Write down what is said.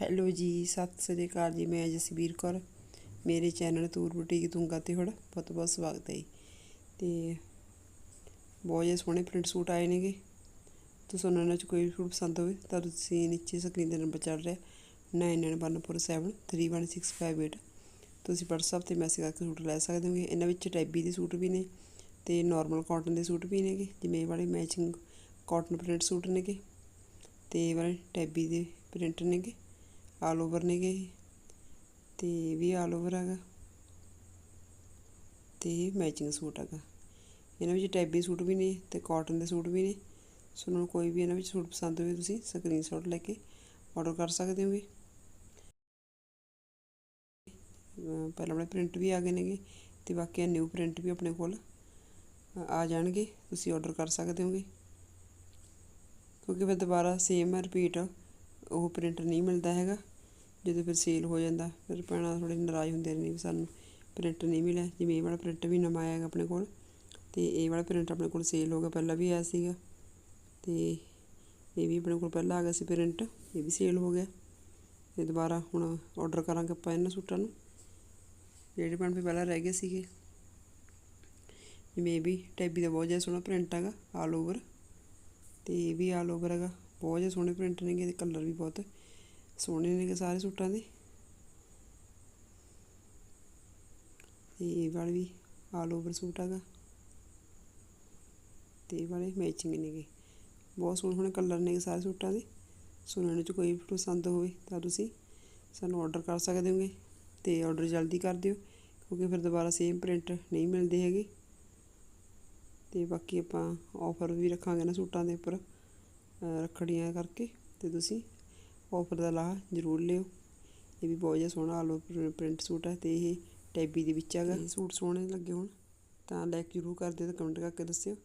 Hello ਜੀ, ਸਤਿ ਸ੍ਰੀ ਅਕਾਲ ਜੀ, ਮੈਂ ਜਸਬੀਰ ਕੌਰ। ਮੇਰੇ ਚੈਨਲ ਤੂਰ ਬੁਟੀਕ ਤੁੰਗਾ ਤੇ ਹੁਣ ਬਹੁਤ ਬਹੁਤ ਸਵਾਗਤ ਹੈ ਜੀ। ਤੇ ਬਹੁਤ ਜਿਹੇ ਸੋਹਣੇ ਪ੍ਰਿੰਟ ਸੂਟ ਆਏ ਨੇਗੇ। ਤੁਸੀਂ ਉਹਨਾਂ ਵਿੱਚ ਕੋਈ ਵੀ ਸੂਟ ਪਸੰਦ ਹੋਵੇ ਤਾਂ ਤੁਸੀਂ ਨੀਚੇ ਸਕਰੀਨ ਦੇ ਨੰਬਰ ਚੱਲ ਰਿਹਾ 9914731658 ਤੁਸੀਂ WhatsApp ਤੇ ਮੈਸੇਜ ਕਰਕੇ ਸੂਟ ਲੈ ਸਕਦੇ ਹੋਗੇ। ਇਹਨਾਂ ਵਿੱਚ ਟੈਬੀ ਦੇ ਸੂਟ ਵੀ ਨੇ ਤੇ ਨਾਰਮਲ ਕਾਟਨ ਦੇ ਸੂਟ ਵੀ ਨੇਗੇ, ਜਿਵੇਂ ਵਾਲੇ ਮੈਚਿੰਗ ਕਾਟਨ ਪ੍ਰਿੰਟ ਸੂਟ ਨੇਗੇ ਤੇ ਇਹ ਵਾਲੇ ਟੈਬੀ ਦੇ ਪ੍ਰਿੰਟ ਨੇਗੇ। ਆਲ ਓਵਰ ਨੇਗੇ ਇਹ ਤੇ ਇਹ ਵੀ ਆਲ ਓਵਰ ਹੈਗਾ ਤੇ ਇਹ ਮੈਚਿੰਗ ਸੂਟ ਹੈਗਾ। ਇਹਨਾਂ ਵਿੱਚ ਟੈਬੀ ਸੂਟ ਵੀ ਨੇ ਤੇ ਕਾਟਨ ਦੇ ਸੂਟ ਵੀ ਨੇ। ਸੋ ਨੂੰ ਕੋਈ ਵੀ ਇਹਨਾਂ ਵਿੱਚ ਸੂਟ ਪਸੰਦ ਹੋਵੇ ਤੁਸੀਂ ਸਕਰੀਨਸ਼ਾਟ ਲੈ ਕੇ ਆਰਡਰ ਕਰ ਸਕਦੇ ਹੋਗੇ। ਪਹਿਲਾਂ ਵਾਲੇ ਪ੍ਰਿੰਟ ਵੀ ਆ ਗਏ ਨੇਗੇ ਤੇ ਬਾਕੀ ਨਿਊ ਪ੍ਰਿੰਟ ਵੀ ਆਪਣੇ ਕੋਲ ਆ ਜਾਣਗੇ। ਤੁਸੀਂ ਆਰਡਰ ਕਰ ਸਕਦੇ ਹੋਗੇ। ਕਿਉਂਕਿ ਫਿਰ ਦੁਬਾਰਾ ਸੇਮ ਰਿਪੀਟ ਉਹ ਪ੍ਰਿੰਟ ਨਹੀਂ ਮਿਲਦਾ ਹੈਗਾ। ਜਦੋਂ ਫਿਰ ਸੇਲ ਹੋ ਜਾਂਦਾ, ਫਿਰ ਭੈਣਾਂ ਥੋੜੇ ਨਾਰਾਜ਼ ਹੁੰਦੇ ਨੇ ਵੀ ਸਾਨੂੰ ਪ੍ਰਿੰਟ ਨਹੀਂ ਮਿਲਿਆ, ਜਿਵੇਂ ਇਹ ਵਾਲਾ ਪ੍ਰਿੰਟ ਵੀ ਨਵਾਂ ਆਇਆ ਆਪਣੇ ਕੋਲ, ਤੇ ਇਹ ਵਾਲਾ ਪ੍ਰਿੰਟ ਆਪਣੇ ਕੋਲ ਸੇਲ ਹੋ ਗਿਆ, ਪਹਿਲਾਂ ਵੀ ਆਇਆ ਸੀਗਾ, ਤੇ ਇਹ ਵੀ ਆਪਣੇ ਕੋਲ ਪਹਿਲਾਂ ਆ ਗਿਆ ਸੀ ਪ੍ਰਿੰਟ ਇਹ ਵੀ ਸੇਲ ਹੋ ਗਿਆ, ਤੇ ਦੁਬਾਰਾ ਹੁਣ ਆਰਡਰ ਕਰਾਂਗੇ ਆਪਾਂ ਇਹਨਾਂ ਸੂਟਾਂ ਨੂੰ, ਜਿਹੜੇ ਬਣ ਵੀ ਪਹਿਲਾਂ ਰਹਿ ਗਏ ਸੀਗੇ। ਜਿਵੇਂ ਇਹ ਵੀ ਟੈਬੀ ਦਾ ਬਹੁਤ ਜ਼ਿਆਦਾ ਸੋਹਣਾ ਪ੍ਰਿੰਟ ਹੈਗਾ ਆਲ ਓਵਰ ਤੇ ਇਹ ਵੀ ਆਲ ਓਵਰ ਹੈਗਾ, ਬਹੁਤ ਜ਼ਿਆਦਾ ਸੋਹਣੇ ਪ੍ਰਿੰਟ ਨੇਗੇ, ਤੇ ਕਲਰ ਵੀ ਬਹੁਤ ਸੋਹਣੇ ਨੇਗੇ ਸਾਰੇ ਸੂਟਾਂ ਦੇ। ਤੇ ਇਹ ਵਾਲੇ ਵੀ ਆਲ ਓਵਰ ਸੂਟ ਹੈਗਾ। ਤੇ ਇਹ ਵਾਲੇ ਮੈਚਿੰਗ ਨੇਗੇ ਬਹੁਤ ਸੋਹਣੇ ਸੋਹਣੇ ਕਲਰ ਨੇਗੇ ਸਾਰੇ ਸੂਟਾਂ ਦੇ। ਸੋ 'ਚ ਕੋਈ ਪਸੰਦ ਹੋਵੇ ਤਾਂ ਤੁਸੀਂ ਸਾਨੂੰ ਆਰਡਰ ਕਰ ਸਕਦੇ ਹੋਗੇ ਤੇ ਆਰਡਰ ਜਲਦੀ ਕਰ ਦਿਓ, ਕਿਉਂਕਿ ਫਿਰ ਦੁਬਾਰਾ ਸੇਮ ਪ੍ਰਿੰਟ ਨਹੀਂ ਮਿਲਦੇ ਹੈਗੇ। ਤੇ ਬਾਕੀ ਆਪਾਂ ਆਫਰ ਵੀ ਰੱਖਾਂਗੇ ਨਾ ਸੂਟਾਂ ਦੇ ਉੱਪਰ ਰੱਖੜੀਆਂ ਕਰਕੇ ਤੇ ਤੁਸੀਂ ਆਫਰ ਦਾ ਲਾਹਾ ਜ਼ਰੂਰ ਲਿਓ। ਇਹ ਵੀ ਬਹੁਤ ਜ਼ਿਆਦਾ ਸੋਹਣਾ ਆਲੋ ਪ੍ਰਿੰਟ ਸੂਟ ਹੈ ਤੇ ਇਹ ਟੈਬੀ ਦੇ ਵਿੱਚ ਹੈਗਾ। ਸੂਟ ਸੋਹਣੇ ਲੱਗੇ ਹੋਣ। ਤਾਂ ਲਾਈਕ ਜ਼ਰੂਰ ਕਰ ਦਿਓ ਤੇ ਕਮੈਂਟ ਕਰਕੇ ਦੱਸਿਓ।